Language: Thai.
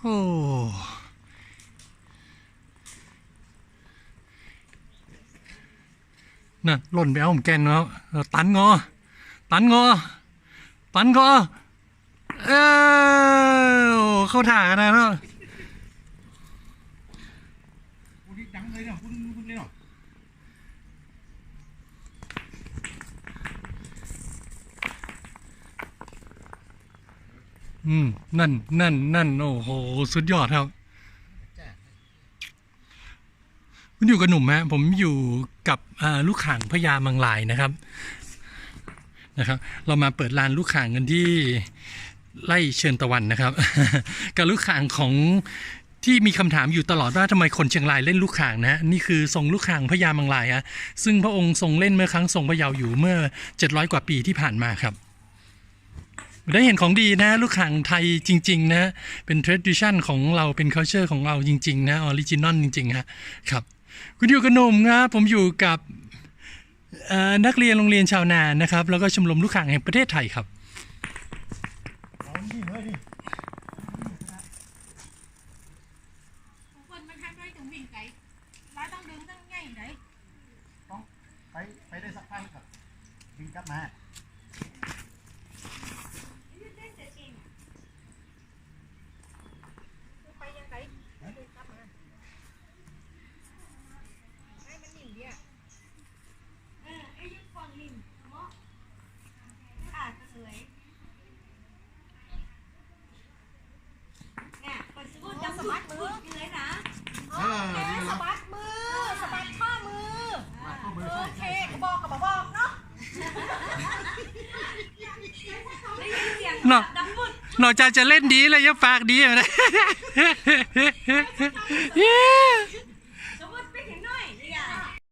โอ้น่ะหล่นไปเอาผมแกนแล้วตันงอ ตันงอ ตันงอ เออเข้าถ่ากันนะเนาะคุณดังเลยเนาะคุณคุณเลยเนาะ อืม นั่น นั่น นั่น โอ้โห สุดยอดครับคุณอยู่กับหนุ่มฮะ ผมอยู่กับลูกข่างพญามังลายนะครับ นะครับ เรามาเปิดลานลูกข่างกันที่ไล่เชิญตะวันนะครับ กับลูกข่างของที่มีคำถามอยู่ตลอดว่าทำไมคนเชียงรายเล่นลูกข่างนะ นี่คือทรงลูกข่างพญามังลายฮะซึ่งพระองค์ทรงเล่นเมื่อครั้งทรงพระเยาว์อยู่เมื่อ 700 กว่าปีที่ผ่านมาครับ ได้เห็นของดีนะลูกข่างไทยจริง ๆ นะ เป็น tradition ของเราเป็น culture ของเราจริง ๆ นะ original จริง ๆ ฮะครับ คุณอยู่กับหนุ่มครับผมอยู่กับนักเรียนโรงเรียนชาวนานะครับ แล้วก็ชมรมลูกข่างแห่งประเทศไทยครับเอานี่เลยดิคนมันทักด้ถึงวิ่งไกลร้าต้องดึงต้องง่ายไหนต้องไปไปได้สักพักกับบินกลับมา ไปยังไงดึงกลับมาให้มันนิ่งเดียวเออไอ้ยึดฟังนิ่งเนาะขาดสวยเนี่ยคนพูดจะสะบัดมือเลยนะ เออดี สะ แล้ว บัดมือสะบัดข้อมือ มาข้อมือ โอใช่เคกระบอกกับบอกเนาะได้ยินเสียงเนาะ ดังบุดนอกจากจะเล่นดีแล้วยังปากดีอยู่นะ